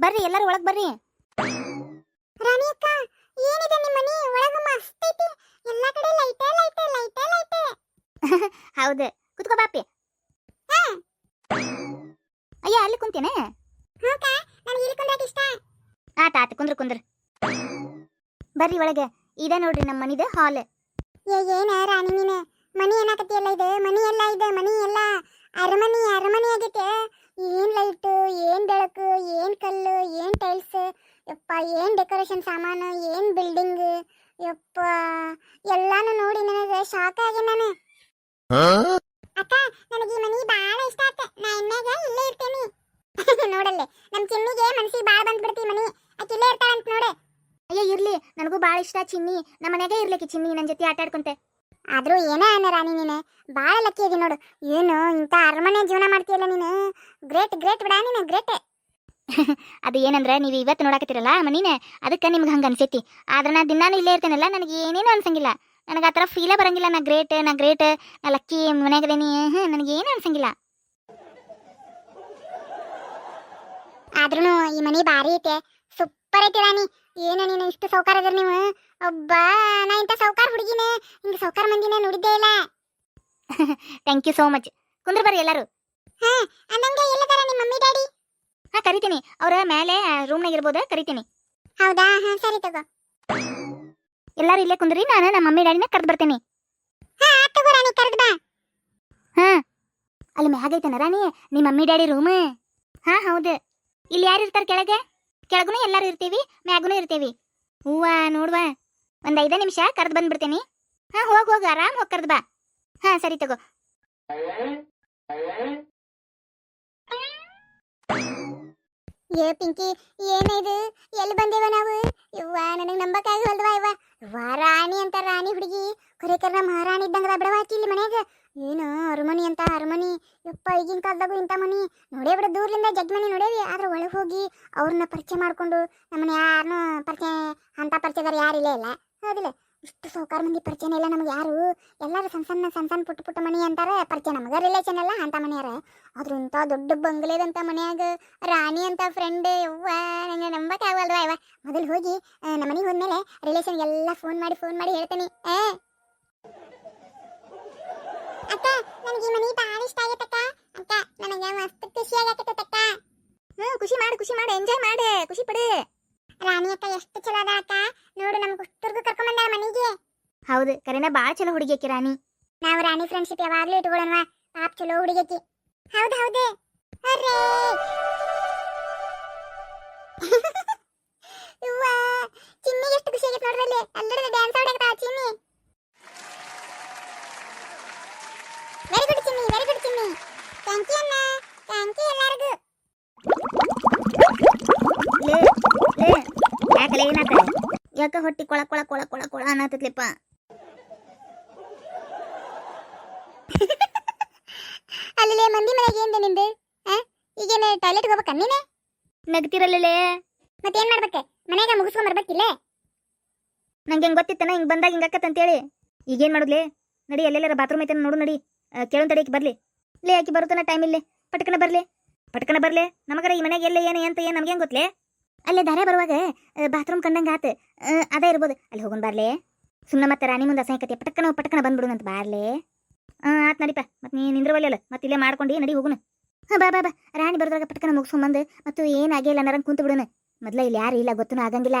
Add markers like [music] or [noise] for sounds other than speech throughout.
ಬರ್ರಿ, ಎಲ್ಲರೂ ಒಳಗ್ ಬರ್ರಿ. ರಾಣಿ ಅಕ್ಕ, ಏನಿದೆ ನಿಮ್ಮ ಮನೆ? ಒಳಗ ಮಸ್ತ್ ಐತಿ. ಎಲ್ಲಾ ಕಡೆ ಲೈಟೇ ಲೈಟೇ ಲೈಟೇ ಲೈಟೇ. [laughs] ಹೌದು. ಕುತ್ಕೋ ಬಾಪಿ. ಅಯ್ಯ, ಅಲ್ಲಿ ಕುಂತೇನೆ. ಹ್ಞೂಕ ನಾನು ಇಲ್ಲಿ ಕುಂದ್ರಾಕ ಇಷ್ಟ. ಆತ ಆತ ಕುಂದ್ರ ಕುಂದ್ರ. ಬರ್ರಿ ಒಳಗೆ. ಇದ ನೋಡ್ರಿ ನಮ್ಮ ಮನಿದ ಹಾಲ್. ಏ, ಏನ ರಾಣಿ ನೀನು? ಮನಿ ಏನಾಕತಿಯಲ್ಲ ಇದೆ? ಮನಿ ಎಲ್ಲ ಇದೆ? ಮನಿ ಎಲ್ಲ ಅರಮನಿ ಅರಮನಿ ಆಗೈತೆ. ಏನ್ ಲೈಟ್ ಏನ್ ಬೆಳಕು ಏನ್ ಕಲ್ಲು ಏನ್ ಟೈಲ್ಸ್ ಯಪ್ಪ ಏನ್ ಡೆಕೋರೇಷನ್ ಸಾಮಾನು ಏನ್ ಬಿಲ್ಡಿಂಗ್ ಯಪ್ಪ ಎಲ್ಲಾನು ನೋಡಿ ನನಗೆ ಶಾಕ್ ಆಗಿ ನಾನು ಅಕ್ಕ ನನಗೆ ಈ ಮನಿ ಬಹಳ ಇಷ್ಟ ಆತ ನಾ ಇನ್ಮ್ಯಾಗ ಇಲ್ಲೇ ಇರ್ತೇನಿ. [laughs] ನೋಡಲ್ಲೇ ನಮ್ ಚಿನ್ನಿಗೆ ಮನ್ಸಿಗೆ ಬಾಳ ಬಂದ್ಬಿಡ್ತಿ ಮನೆ ಮನಿ. ಆಕೆ ಇಲ್ಲೇ ಇರ್ತಾಳಂತ ನೋಡೆ. ಅಯ್ಯ ಇರ್ಲಿ. ನನಗೂ ಬಾಳ ಇಷ್ಟ ಚಿನ್ನಿ. ನಮ್ಮ ಮನೆಗೆ ಇರ್ಲಿಕ್ಕೆ ಚಿನ್ನಿ ನನ್ನ ಜೊತೆ ಆಟ ಆಡ್ಕೊಂತೆ. ಆದ್ರೂ ಏನೇ ಅನ್ನ ರಾಣಿ ನೀನು ಭಾಳ ಲಕ್ಕಿ ಅದಿ ನೋಡು. ಏನು ಇಂಥ ಅರಮನೆ ಜೀವನ ಮಾಡ್ತೀಯಲ್ಲ ನೀನು? ಗ್ರೇಟ್ ಗ್ರೇಟ್ ಬಿಡ ನೀನು ಗ್ರೇಟ್. [laughs] ಅದು ಏನಂದ್ರೆ ನೀವು ಇವತ್ತು ನೋಡಕತ್ತಿರಲ್ಲ ಮನೀನೇ? ಅದಕ್ಕೆ ನಿಮ್ಗೆ ಹಂಗೆ ಅನ್ಸೈತಿ. ಆದ್ರೆ ನಾ ದಿನಾನು ಇಲ್ಲೇ ಇರ್ತೇನಲ್ಲ ನನಗೆ ಏನೇನು ಅನ್ಸಂಗಿಲ್ಲ. ನನಗೆ ಆ ಥರ ಫೀಲೇ ಬರಂಗಿಲ್ಲ ನಾ ಗ್ರೇಟ್ ನಾ ಗ್ರೇಟ್ ನಾ ಲಕ್ಕಿ ಮನೆಗದೇನಿ ಹ್ಞೂ ನನಗೆ ಏನು ಅನ್ಸಂಗಿಲ್ಲ. ಆದ್ರೂ ಈ ಮನೆ ಭಾರಿ ಐತೆ ಸೂಪರ್ ಐತಿ ರಾಣಿ. ಏನು ನೀನು ಇಷ್ಟು ಸೌಕಾರ ಅದ್ರಿ ನೀವು? ಒಬ್ಬ ನಾ ಇಂಥ ಸೌಕಾರ ಹುಡುಗಿನೇ ಹಿಂಗೆ ಸೌಕಾರ ಮಂದಿನೇ ನೋಡಿದ್ದೇ ಇಲ್ಲ. ಥ್ಯಾಂಕ್ ಯು ಸೋ ಮಚ್ ಕುಂದ್ರ ಬರ್ರಿ ಎಲ್ಲರೂ. ಹಾ ಅಂದಂಗೆ ಎಲ್ಲದಾರ ನಿಮ್ಮ ಮಮ್ಮಿ ಡ್ಯಾಡಿ. ಹಾಂ ಕರಿತೀನಿ. ಅವ್ರ ಮೇಲೆ ರೂಮ್ನಾಗ ಇರ್ಬೋದ ಕರಿತೀನಿ. ಹೌದಾ? ಹಾ ಸರಿ ತಗೋ. ಎಲ್ಲರೂ ಇಲ್ಲೇ ಕುಂದ್ರಿ ನಾನು ನಮ್ಮ ಮಮ್ಮಿ ಡ್ಯಾಡಿನ ಕರೆದು ಬರ್ತೀನಿ. ಹಾ ಆತ್ ತಗೋ ರಾಣಿ ಕರೆದು ಬಾ. ಹಾಂ. ಅಲ್ಲಿ ಮ್ಯಾಗೈತನ ರಾಣಿ? ನಿಮ್ಮ ಮಮ್ಮಿ ಡ್ಯಾಡಿ ರೂಮ್ ಹಾಂ ಹೌದು. ಇಲ್ಲಿ ಯಾರು ಇರ್ತಾರೆ ಕೆಳಗೆ? ಕೆಳಗೂ ಎಲ್ಲರೂ ಇರ್ತೀವಿ ಮ್ಯಾಗೂ ಇರ್ತೀವಿ. ಹೂವ, ನೋಡುವ, ಒಂದು ಐದ ನಿಮಿಷ ಕರೆದು ಬಂದ್ಬಿಡ್ತೀನಿ. ಹಾ, ಹೋಗಿ ಹೋಗಿ, ಆರಾಮ್ ಹೋಗಿ ಕರೆದು ಬಾ. ಹಾ, ಸರಿ ತಗೋ. ಏ ಪಿಂಕಿ ಏನಿದು ಎಲ್ಲಿ ಬಂದೇವ ನಾವು? ಇವ್ವ ನನಗೆ ನಂಬಕ್ಕಾಗವಲ್ವಾ ಇವ್ವ? ಇವ್ವ ರಾಣಿ ಅಂತ ರಾಣಿ ಹುಡುಗಿ. ಖರೇಕರ್ ನಮ್ಮ ಮಹಾರಾಣಿ ಇದ್ದಂಗ ಬಿಡವ ಆಕಿ ಇಲ್ಲಿ ಮನ್ಯಾಗ. ಏನು ಅರಮನಿ ಅಂತ ಅರಮನಿ. ಯಪ್ಪ, ಈಗಿನ ಕಾಲದಾಗು ಇಂಥ ಮನಿ. ನೋಡೇ ಬಿಡ, ದೂರ್ಲಿಂದ ಜಗ್ ಮನಿ ನೋಡೇವಿ. ಆದ್ರೆ ಒಳಗೆ ಹೋಗಿ ಅವ್ರನ್ನ ಪರಿಚಯ ಮಾಡ್ಕೊಂಡು ನಮ್ಮನ್ನ ಯಾರನ್ನೂ ಪರಿಚಯ, ಅಂತ ಪರಿಚಯದಾರ ಯಾರು ಇಲ್ಲ ಹೌದಿಲ್ಲ. ಇಷ್ಟು ಸೌಕಾರ ಮಂದಿ ಪರಿಚಯನೇ ಇಲ್ಲ ನಮ್ಗೆ ಯಾರು. ಎಲ್ಲರೂ ಸಣ್ಣ ಸಣ್ಣ ಸಣ್ಣ ಸಣ್ಣ ಪುಟ್ಟ ಪುಟ್ಟ ಮನಿ ಅಂತಾರೆ. ಪರಿಚಯ ನಮಗೆ ರಿಲೇಷನ್ ಎಲ್ಲ ಅಂತ ಮನೆಯಾರ ಆದ್ರೂ ಇಂಥ ದೊಡ್ಡ ಬಂಗ್ಲೆದಂಥ ಮನೆಯಾಗ ರಾಣಿ ಅಂತ ಫ್ರೆಂಡ್ ಯವ್ವ, ನಂಗೆ ನಂಬಕ್ ಆಗಲ್ವಾ ಯವ್ವ ಮೊದಲು ಹೋಗಿ ನಮ್ಮ ಮನೆಗೆ ಹೋದ್ಮೇಲೆ ರಿಲೇಷನ್ಗೆಲ್ಲ ಫೋನ್ ಮಾಡಿ ಫೋನ್ ಮಾಡಿ ಹೇಳ್ತೀನಿ. ಏ! ಅಕ್ಕ ನನಗೆ ಈ ಮನೆ ಬಹಳ ಇಷ್ಟ ಆಗೈತಕ್ಕ ಅಕ್ಕ. ನನಗೆ ಮಸ್ತ್ ಖುಷಿ ಆಗತ್ತಕ್ಕ ಹ್ಞೂ ಖುಷಿ ಮಾಡು ಖುಷಿ ಮಾಡು ಎಂಜಾಯ್ ಮಾಡು ಖುಷಿ ಪಡು. ರಾಣಿ ಅಕ್ಕ ಎಷ್ಟು ಚಲೋ ಅದ ಅಕ್ಕ. ನೋಡು ನಮ್ಗೆ ಅಷ್ಟರ್ಗು ಕರ್ಕೊಂಡ್ ಬಂದಾಳ ಮನೆಗೆ. ಹೌದು ಕರೆನ ಭಾಳ ಚಲೋ ಹುಡುಗಿ ಆಕಿ ರಾಣಿ. ನಾವು ರಾಣಿ ಫ್ರೆಂಡ್ಶಿಪ್ ಯಾವಾಗ್ಲೂ ಇಟ್ಕೊಳ್ಳೋಣ ಪಾಪ ಚಲೋ ಹುಡುಗೈತಿ ಹೌದು ಹೌದು. ಅರೇ [laughs] ಚಿನ್ನಿಗೆ ಎಷ್ಟು ಖುಷಿ ಆಗೈತೆ ನೋಡ್ರಲ್ಲಿ. ಎಲ್ಲರೂ dance ಆಡಕತ್ತ Chinni very good Chinni very good Chinni thank you ಅಣ್ಣ ಥ್ಯಾಂಕ್ ಯು ಎಲ್ಲರಿಗೂ ಲೇ ಲೇ ಯಾಕ ಹೊಟ್ಟಿ ಕೊಳ ಕೊಳ ಕೊಳ ಕೊಳ ಕೊಳ ಅನ್ನತ್ತಪ್ಪ [laughs] ಅಲ್ಲಿ ಮಂದಿ ಮನೆಗೆ ಏನ್ದೆ ನಿಂದು? ಆ? ಈಗೇನು ಟಾಯ್ಲೆಟ್ಗೆ ಹೋಗ್ಬೇಕ ನೀನೆ? ನಗ್ತಿರಲ್ಲೇ ಮತ್ತೇನ್ ಮಾಡ್ಬೇಕೆ? ಮನೆಗೆ ಮುಗಿಸ್ಕೊಂಡ್ ಬರ್ಬೇಕಿಲ್ಲ? ನಂಗೆ ಹೆಂಗ್ ಗೊತ್ತಿತ್ತನ? ಹಿಂಗ್ ಬಂದಾಗ ಅಂತ ಹೇಳಿ ಅಂತೇಳಿ. ಈಗೇನ್ ಮಾಡುದ್ಲೆ? ನಡಿ ಎಲ್ಲೆಲ್ಲರ ಬಾತ್ರೂಮ್ ಐತೆ ನೋಡು ನಡಿ. ಕೇಳೋನ್ ತಡಿ ಬರ್ಲಿ. ಲೇ ಆಕಿ ಬರುತ್ತಾನ ಟೈಮ್ ಇಲ್ಲೇ. ಪಟ್ಕನ ಬರ್ಲಿ. ಪಟ್ಕನ ಬರ್ಲಿ. ನಮಗರ ಈ ಮನೆಗೆ ಎಲ್ಲ ಏನು ಅಂತ ಏನು ನಮ್ಗೆ ಗೊತ್ತಲೇ ಅಲ್ಲೇ ದಾರೆ ಬರುವಾಗ ಬಾತ್ರೂಮ್ ಕಂಡಂಗ ಆತ. ಅದೇ ಇರ್ಬೋದು. ಅಲ್ಲಿ ಹೋಗೋಣ ಬರ್ಲೇ. ಸುಮ್ಮನೆ ಮತ್ತೆ ರಾಣಿ ಮುಂದೆ ಅಸಹ್ಯಕತೆ ಪಟಕನ ಪಟಕನ ಬಂದ್ಬಿಡುನಂತ ಬಾರ್ಲೇ. ಹಾಂ ಆತ್ ನಡಿಪ. ಮತ್ತೆ ನೀ ನಿಂದ್ರವಲ್ಲ ಮತ್ತೆ ಇಲ್ಲೇ ಮಾಡ್ಕೊಂಡು ನಡಿ ಹೋಗುನು ಹಾಂ ಬಾ ಬಾ ಬಾ. ರಾಣಿ ಬರೋದ್ರಾಗ ಪಟಕನ ಮುಗಿಸ್ಕೊಂಬಂದು ಮತ್ತು ಏನಾಗಿಲ್ಲ ಅನ್ನರಂಗ್ ಕುಂತು ಬಿಡುನು ಮೊದ್ಲ ಇಲ್ಲಿ ಯಾರು ಇಲ್ಲ ಗೊತ್ತೂ ಆಗಂಗಿಲ್ಲ.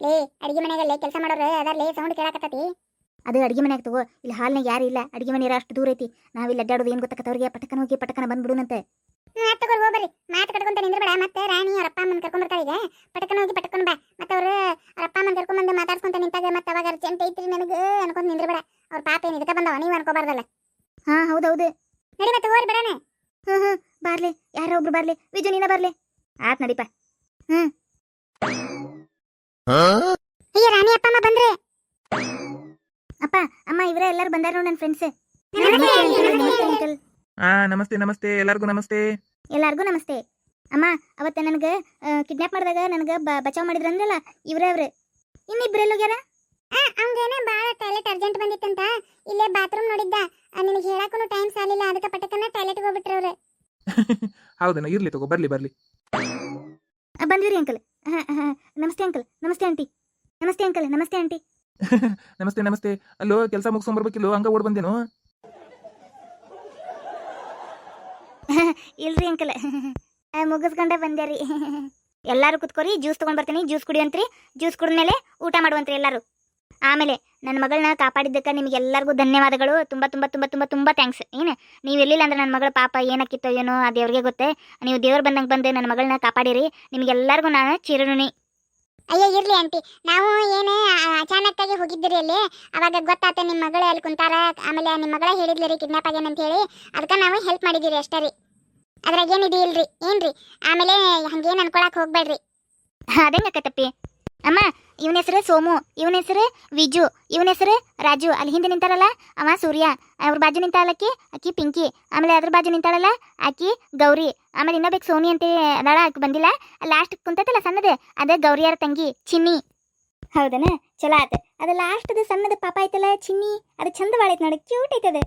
ಲೇ ಅಡಿಗೆ ಮನೆಗಲ್ಲೇ ಕೆಲಸ ಮಾಡೋರು ಅದರ್ಲೇ ಸೌಂಡ್ ಕೇಳಕತ್ತತಿ. ಅದು ಅಡಿಗೆ ಮನ್ಯಾಗ ತಗೋ. ಇಲ್ಲಿ ಹಾಲ್ನಾಗ ಯಾರು ಇಲ್ಲ. ಅಡಿಗೆ ಮನೆ ಅಷ್ಟು ದೂರ ಐತಿ. ನಾವಿಲ್ಲಿ ಅಡ್ಡಾಡೋದು ಏನು ಗೊತ್ತಾಕತ್ತವ್ರಿಗೆ ಪಟಕನ ಹೋಗಿ ಪಟಕನ ಬಂದ್ಬಿಡುನಂತೆ ಮಾತು ತಗೊಂಡು ಹೋಗ್ಬರ್ರಿ ಮಾತು ಕಟ್ಕೊಂತ ನಿಂದ್ರಬೇಡ. ಮತ್ತೆ ರಾಣಿ ಅವ್ರ ಅಪ್ಪ ಅಮ್ಮನ ಕರ್ಕೊಂಡ್ ಬರ್ತಾಳೆ ಈಗ. ಪಟಕನ ಹೋಗಿ ಪಟಕನ್ ಬಾ. ಮತ್ತೆ ಅವ್ರು ಅವ್ರ ಅಪ್ಪ ಅಮ್ಮನ ಕರ್ಕೊಂಡ್ ಬಂದು ಮಾತಾಡ್ಸ್ಕೊಂತ ನಿಂತಾಗ ಮತ್ತೆ ಅವಾಗ ಅರ್ಜೆಂಟ್ ಐತ್ರಿ ನನಗೆ ಅನ್ಕೊಂಡ್ ನಿಂದ್ರಬೇಡ. ಅವ್ರ ಪಾಪ ಏನು ಇದಕ್ಕೆ ಬಂದವ? ನೀವು ಅನ್ಕೋಬಾರ್ದಲ್ಲ. ಹಾಂ ಹೌದೌದು ನಡಿ ಮತ್ತೆ ಹೋಗಿ ಬಿಡೋಣ ಹ್ಞೂ ಹ್ಞೂ ಬಾರ್ಲಿ ಯಾರೋ ಒಬ್ರು ಬರ್ಲಿ. ವಿಜು ನೀನ ಬರ್ಲಿ. ಆತ್ ನಡಿಪ. ಅಯ್ಯ ರಾಣಿ ಅಪ್ಪ ಅಮ್ಮ ಬಂದ್ರೆ? ಅಪ್ಪ ಅಮ್ಮ ಇವರೇ ಎಲ್ಲರೂ ಬಂದಾರ ನನ್ನ ಫ್ರೆಂಡ್ಸ್ ಹಾ ನಮಸ್ತೆ ನಮಸ್ತೆ ಎಲ್ಲರಿಗೂ ನಮಸ್ತೆ. ಎಲ್ಲಾರ್ಗೂ ನಮಸ್ತೆ. ಅಮ್ಮ ಅವತ್ತ ನನಗೆ ಕಿಡ್ನಾಪ್ ಮಾಡಿದಾಗ ನನಗೆ ಬಚಾವ್ ಮಾಡಿದ್ರಂದ್ರಲ್ಲ ಇವರೇ ಅವ್ರೆ. ಇನ್ನಿಬ್ರು ಎಲ್ಲೋಗ್ಯಾರ ಅವ್ಗೇನ ಬಾಳ ಟಾಯ್ಲೆಟ್ ಅರ್ಜೆಂಟ್ ಬಂದಿತ್ತಂತ. ಇಲ್ಲೇ ಬಾತ್ರೂಮ್ ನೋಡಿದ್ದ. ನಿನಗೆ ಹೇಳಕ್ಕೂ ಟೈಮ್ ಸಾಲಿಲ್ಲ. ಅದಕ್ಕೆ ಪಟಕನ ಟಾಯ್ಲೆಟ್ಗೆ ಹೋಗ್ಬಿಟ್ರವ್ರೆ [laughs] ಹೌದನ ಇರ್ಲಿ ತಗೋ ಬರ್ಲಿ ಬರ್ಲಿ. ಆ, ರೀ ಅಂಕಲ್. ಹಾಂ ಹಾಂ ನಮಸ್ತೆ ಅಂಕಲ್ ನಮಸ್ತೆ ಆಂಟಿ. ನಮಸ್ತೆ ಅಂಕಲ್ ನಮಸ್ತೆ ಆಂಟಿ. [laughs] ನಮಸ್ತೆ ನಮಸ್ತೆ. ಅಲ್ಲೋ ಕೆಲಸ ಮುಗಿಸ್ಕೊಂಬರ್ಬೇಕಿಲ್ಲೋ ಹಂಗ ಓಡ್ ಬಂದೇನು? ಇಲ್ರಿ ಅಂಕಲ್. ಮುಗಿಸ್ಕೊಂಡೆ ಬಂದೆ ರೀ. ಎಲ್ಲಾರು ಕುತ್ಕೋರಿ, ಜ್ಯೂಸ್ ತಗೊಂಡ್ ಬರ್ತೀನಿ, ಜ್ಯೂಸ್ ಕುಡಿಯಂತ್ರಿ ಜ್ಯೂಸ್ ಕುಡಿದ್ಮೇಲೆ ಊಟ ಮಾಡುವಂತ್ರಿ ಎಲ್ಲಾರು. ಆಮೇಲೆ ನನ್ನ ಮಗಳನ್ನ ಕಾಪಾಡಿದ್ದಕ್ಕೆ ನಿಮ್ಗೆ ಎಲ್ಲರಿಗೂ ಧನ್ಯವಾದಗಳು. ತುಂಬ ತುಂಬ ತುಂಬ ತುಂಬ ತುಂಬ ಥ್ಯಾಂಕ್ಸ್ ಏನು? ನೀವು ಇರಲಿಲ್ಲ ಅಂದ್ರೆ ನನ್ನ ಮಗಳ ಪಾಪ ಏನಕ್ಕಿತ್ತೋ ಏನೋ ಆ ದೇವ್ರಿಗೆ ಗೊತ್ತೇ. ನೀವು ದೇವ್ರು ಬಂದಂಗೆ ಬಂದು ನನ್ನ ಮಗಳನ್ನ ಕಾಪಾಡಿರಿ. ನಿಮಗೆಲ್ಲರಿಗೂ ನಾನು ಚಿರಋಣಿ. ಅಯ್ಯೋ, ಇರ್ಲಿ ಆಂಟಿ. ನಾವು ಏನು ಅಚಾನಕ್ ಆಗಿ ಹೋಗಿದ್ದೀರಿ ಅಲ್ಲಿ. ಅವಾಗ ಗೊತ್ತಾತ ನಿಮ್ಮ ಮಗಳು ಅಲ್ಲಿ ಕುಂತಾರ. ಆಮೇಲೆ ನಿಮ್ಮ ಮಗಳ ಹೇಳಿದ್ಲಿ ರೀ ಕಿಡ್ನಾಪ್ ಆಗ್ಯಾನ ಅಂತ ಹೇಳಿ ಅದಕ್ಕೆ ನಾವು ಹೆಲ್ಪ್ ಮಾಡಿದ್ದೀರಿ ಅಷ್ಟೇ ರೀ. ಅದ್ರಾಗ ಏನಿದೆ ಇಲ್ರಿ, ಏನ್ರಿ? ಆಮೇಲೆ ಹಂಗೇನು ಅನ್ಕೊಳಕ್ ಹೋಗ್ಬೇಡ್ರಿ. ಅದೇಂಗಕ್ಕತ್ತಪ್ಪಿ ಅಮ್ಮ ಇವನ ಹೆಸರು ಸೋಮು ಇವನ ಹೆಸರು ವಿಜು ಇವನ ಹೆಸರು ರಾಜು. ಅಲ್ಲಿ ಹಿಂದೆ ನಿಂತಾರಲ್ಲ ಅವ ಸೂರ್ಯ. ಅವ್ರ ಬಾಜು ನಿಂತಾಳಕ್ಕಿ ಅಕ್ಕಿ ಪಿಂಕಿ. ಆಮೇಲೆ ಅದ್ರ ಬಾಜು ನಿಂತಾಳಲ್ಲ? ಆಕಿ ಗೌರಿ. ಆಮೇಲೆ ಇನ್ನೊಬ್ಬಕ್ಕೆ ಸೋನಿ ಅಂತ ಅದಾಳ ಆಕೆ ಬಂದಿಲ್ಲ. ಲಾಸ್ಟ್ ಕುಂತೈತಲ್ಲ ಸಣ್ಣದು? ಅದೇ ಗೌರಿಯರ ತಂಗಿ ಚಿನ್ನಿ. ಹೌದನ? ಚಲೋ ಆತ. ಅದು ಲಾಸ್ಟ್ದು ಸಣ್ಣದ ಪಾಪ ಐತಲ್ಲ ಚಿನ್ನಿ? ಅದು [laughs] ಚಂದ ಬಾಳೈತೆ ನೋಡಿ ಕ್ಯೂಟ್ ಐತದ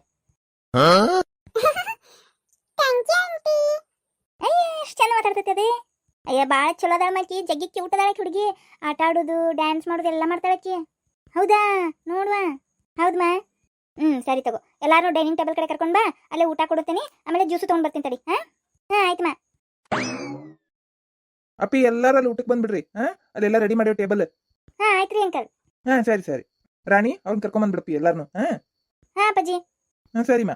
ಥ್ಯಾಂಕ್ ಯು ಆಂಟಿ ಎಷ್ಟು ಚಂದ ಮಾತಾಡ್ತೈತೆ ಅದೇ. ಅಯ್ಯ ಭಾಳ ಚಲೋ ಅದಾಳ ಮಕ್ಕಿ ಜಗ್ಗಿ ಕ್ಯೂಟ್ ಅದಾಳಕ್ಕೆ ಹುಡುಗಿ. ಆಟ ಆಡೋದು ಡ್ಯಾನ್ಸ್ ಮಾಡೋದು ಎಲ್ಲ ಮಾಡ್ತಾಳಕಿ ಹೌದಾ? ನೋಡುವ. ಹೌದಮ್ಮ ಹ್ಞೂ ಸರಿ ತಗೋ. ಎಲ್ಲಾರು ಡೈನಿಂಗ್ ಟೇಬಲ್ ಕಡೆ ಕರ್ಕೊಂಡು ಬಾ. ಅಲ್ಲೇ ಊಟ ಕೊಡುತ್ತೀನಿ. ಆಮೇಲೆ ಜ್ಯೂಸು ತೊಗೊಂಡು ಬರ್ತೀನಿ ತಡಿ. ಹಾ? ಹಾಂ ಆಯ್ತಮ್ಮ ಅಪ್ಪಿ ಎಲ್ಲರೂ ಅಲ್ಲಿ ಊಟಕ್ಕೆ ಬಂದ್ಬಿಡ್ರಿ. ಹಾ? ಅಲ್ಲೆಲ್ಲ ರೆಡಿ ಮಾಡಿ ಟೇಬಲ್ ಹಾ ಆಯ್ತು ರೀ ಅಂಕಲ್. ಹಾ ಸರಿ ಸರಿ. ರಾಣಿ ಅವ್ರನ್ನ ಕರ್ಕೊಂಡ್ ಬಂದ್ಬಿಡಪ್ಪಿ ಎಲ್ಲಾರ್ನು. ಹಾ? ಹಾಂ ಅಪ್ಪಾಜಿ. ಹಾ ಸರಿಮಾ